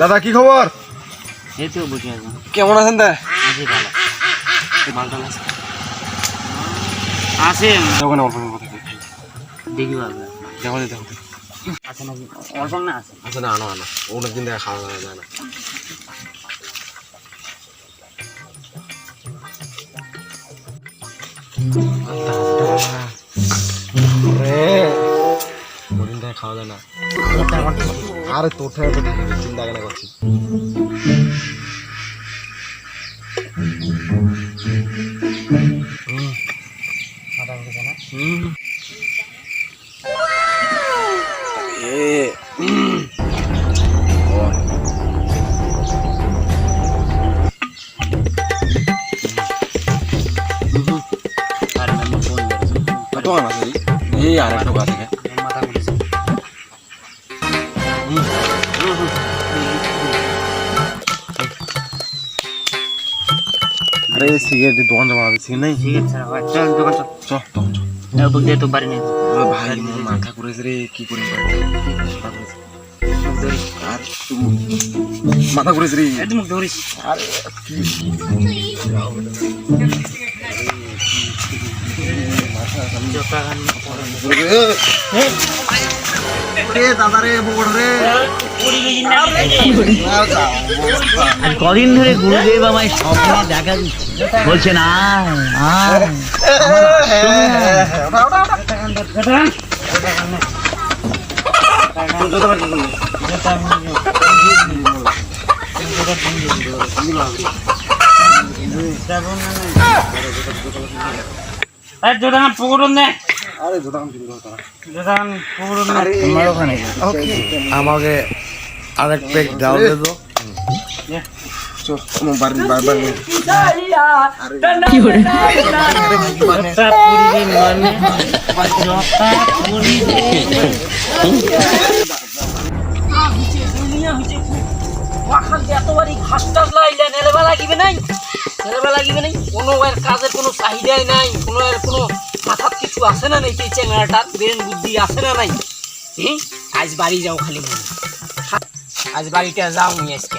দাদা কি খবর? এই তো বসে আছি। কেমন আছেন দা আছি ভালো। মালটা আছে আছে দোকানে অল্প দেখি ভালো দেখো দেখো অল্প না আছে আচ্ছা না আনো আনো। অনেক দিন থেকে খাওয়া যায় না। খাওয়া যায় না। আরে তোর চিন্তা কেন করছি। এ আর ফোন করেছি আছে আরে সিগারেটের দোকান সিগারেট নাই চল দোকান চল চ তখন চ এই বুক তো বাড়ি নেই ভাই মাথা ঘুরেছে রে কি করি আর মাথা ঘুরেছে রে একদম ধরিস আর কদিন ধরে গুরুদেব আমায় স্বপ্নে দেখা দিচ্ছে পুকুরন নে। আমাকে আরেক পেক দাও দে মানে কাজের কোনো চাহিদাই নাই কোনো এর কোনো মাথাত কিছু আছে না সেই চেঙ্গাটার ব্রেন বুদ্ধি আছে না নাই হুম? আজ বাড়ি যাও খালি মনে আজ বাড়িতে যাও নি আজকে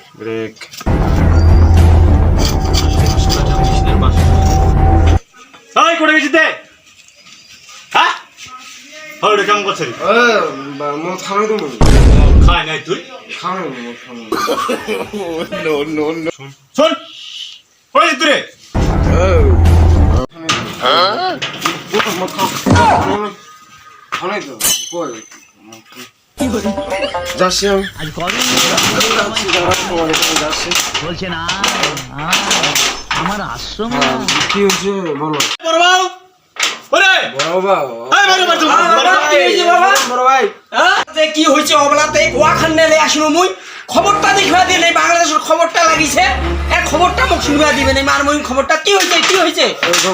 ব্রেক। এই করে গেছিস তে হ্যাঁ? হরে কেমন করছিস? এ মদ খাবে তো খাই নাই তুই? খাবে মদ খাবে শোন ওই তুই রে? মদ খাও খাবে তো কই? যাচ্ছি আমি। আজ কদিন ধরে গুরুদেব আমায় যাচ্ছি বলছেন আয় আয়। আমার আশ্রমে আয় কি হয়েছে বলো। কি হয়েছে অবলাতে ওয়াখান নেলে আসলো মুই খবরটা দেখিবা দিলে বাংলাদেশের খবরটা লাগিছে এ খবরটা মোক শুনবা দিবে নাই মার খবরটা কি হয়েছে কি হয়েছে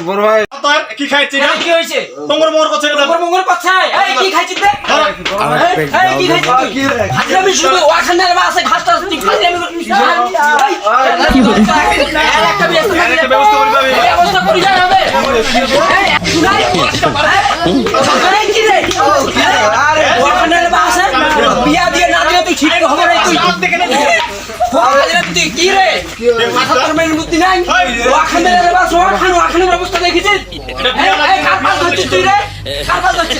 বড় ভাই তোর কি খাইছিস না কি হয়েছে তোমার মোর করছে মঙ্গল মঙ্গল কথা এই কি খাইছিস তে এই কি খাইছিস তো তুই হাজরামি শুনবে ওয়াখান নেলে আছে ঘাসটা তুই ফাজলামি কি হলো একটা ব্যবস্থা একটা ব্যবস্থা করে দিবি। ব্যবস্থা করি যা বিয়া দিয়ে না দিয়ে তুই ঠিক হবে না তুই কি রে বুদ্ধি নাই ওয়াখানের দেখেছিস কার পাশ তুই রে কার পাশ হচ্ছে,